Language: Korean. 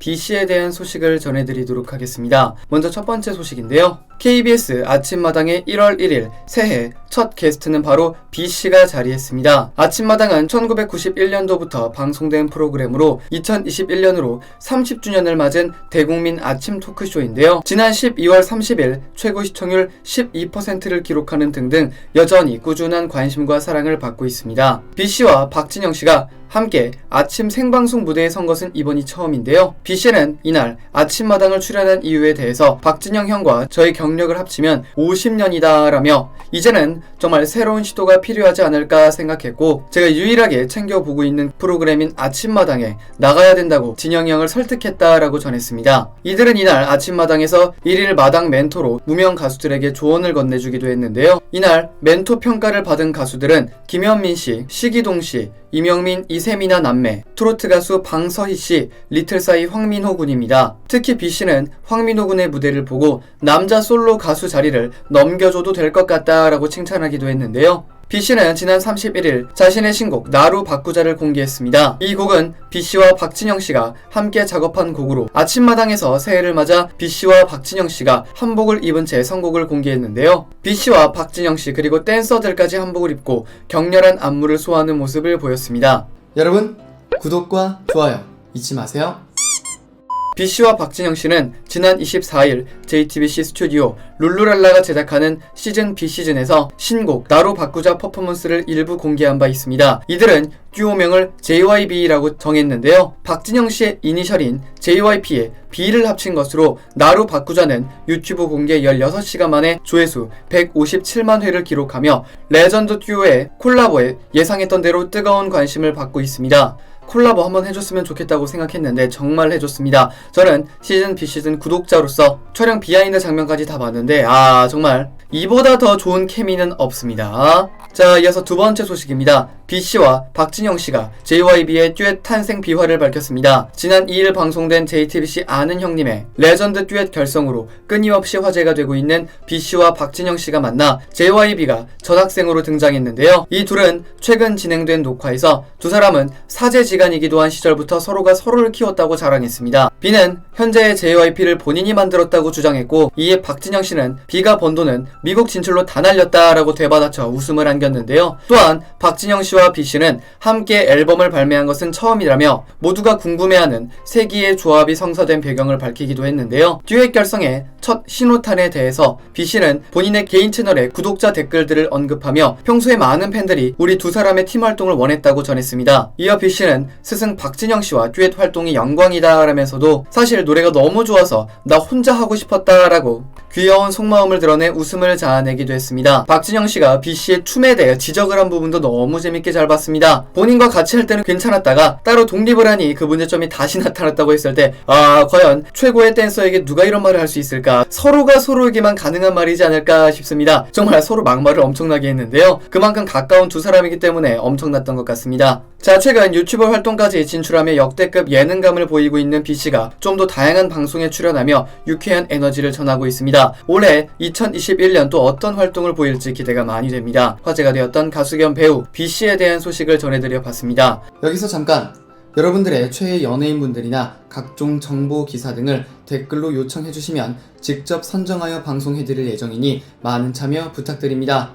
B씨에 대한 소식을 전해드리도록 하겠습니다. 먼저 첫 번째 소식인데요. KBS 아침마당의 1월 1일 새해 첫 게스트는 바로 B씨가 자리했습니다. 아침마당은 1991년도부터 방송된 프로그램으로 2021년으로 30주년을 맞은 대국민 아침 토크쇼인데요. 지난 12월 30일 최고 시청률 12%를 기록하는 등등 여전히 꾸준한 관심과 사랑을 받고 있습니다. B씨와 박진영 씨가 함께 아침 생방송 무대에 선 것은 이번이 처음인데요. B씨는 이날 아침마당을 출연한 이유에 대해서 박진영 형과 저의 경력을 합치면 50년이다 라며 이제는 정말 새로운 시도가 필요하지 않을까 생각했고 제가 유일하게 챙겨보고 있는 프로그램인 아침마당에 나가야 된다고 진영이 형을 설득했다라고 전했습니다. 이들은 이날 아침마당에서 1일 마당 멘토로 무명 가수들에게 조언을 건네주기도 했는데요. 이날 멘토 평가를 받은 가수들은 김현민 씨, 시기동 씨, 이명민, 이 세미나 남매, 트로트 가수 방서희 씨, 리틀사이 황민호 군입니다. 특히 B 씨는 황민호 군의 무대를 보고 남자 솔로 가수 자리를 넘겨줘도 될 것 같다라고 칭찬하기도 했는데요. B 씨는 지난 31일 자신의 신곡 나루 바꾸자를 공개했습니다. 이 곡은 B 씨와 박진영 씨가 함께 작업한 곡으로 아침마당에서 새해를 맞아 B 씨와 박진영 씨가 한복을 입은 채 선곡을 공개했는데요. B 씨와 박진영 씨 그리고 댄서들까지 한복을 입고 격렬한 안무를 소화하는 모습을 보였습니다. 여러분 구독과 좋아요 잊지 마세요. B 씨와 박진영 씨는 지난 24일 JTBC 스튜디오 룰루랄라가 제작하는 시즌 B 시즌에서 신곡 나로 바꾸자 퍼포먼스를 일부 공개한 바 있습니다. 이들은 듀오명을 JYB라고 정했는데요. 박진영 씨의 이니셜인 JYP에 B를 합친 것으로 나로 바꾸자는 유튜브 공개 16시간 만에 조회수 157만 회를 기록하며 레전드 듀오의 콜라보에 예상했던 대로 뜨거운 관심을 받고 있습니다. 콜라보 한번 해줬으면 좋겠다고 생각했는데 정말 해줬습니다. 저는 시즌 B 시즌 구독자로서 촬영 비하인드 장면까지 다 봤는데 아 정말 이보다 더 좋은 케미는 없습니다. 자 이어서 두 번째 소식입니다. B 씨와 박진영 씨가 JYB의 듀엣 탄생 비화를 밝혔습니다. 지난 2일 방송된 JTBC 아는 형님의 레전드 듀엣 결성으로 끊임없이 화제가 되고 있는 B 씨와 박진영 씨가 만나 JYB가 전학생으로 등장했는데요. 이 둘은 최근 진행된 녹화에서 두 사람은 사제지간이기도 한 시절부터 서로가 서로를 키웠다고 자랑했습니다. B는 현재의 JYP를 본인이 만들었다고 주장했고 이에 박진영 씨는 B가 번 돈은 미국 진출로 다 날렸다라고 되받아쳐 웃음을 안겼는데요. 또한 박진영 씨와 B 씨는 함께 앨범을 발매한 것은 처음이라며 모두가 궁금해하는 세기의 조합이 성사된 배경을 밝히기도 했는데요. 듀엣 결성의 첫 신호탄에 대해서 B 씨는 본인의 개인 채널에 구독자 댓글들을 언급하며 평소에 많은 팬들이 우리 두 사람의 팀 활동을 원했다고 전했습니다. 이어 B 씨는 스승 박진영 씨와 듀엣 활동이 영광이다 라면서도 사실 노래가 너무 좋아서 나 혼자 하고 싶었다 라고 귀여운 속마음을 드러내 웃음을 자아내기도 했습니다. 박진영 씨가 B 씨의 춤에 대해 지적을 한 부분도 너무 재밌게 잘 봤습니다. 본인과 같이 할 때는 괜찮았다가 따로 독립을 하니 그 문제점이 다시 나타났다고 했을 때 아 과연 최고의 댄서에게 누가 이런 말을 할 수 있을까? 서로가 서로에게만 가능한 말이지 않을까 싶습니다. 정말 서로 막말을 엄청나게 했는데요. 그만큼 가까운 두 사람이기 때문에 엄청났던 것 같습니다. 자, 최근 유튜버 활동까지 진출하며 역대급 예능감을 보이고 있는 B씨가 좀 더 다양한 방송에 출연하며 유쾌한 에너지를 전하고 있습니다. 올해 2021년 또 어떤 활동을 보일지 기대가 많이 됩니다. 화제가 되었던 가수 겸 배우 B씨에 대한 소식을 전해드려 봤습니다. 여기서 잠깐 여러분들의 최애 연예인분들이나 각종 정보 기사 등을 댓글로 요청해 주시면 직접 선정하여 방송해 드릴 예정이니 많은 참여 부탁드립니다.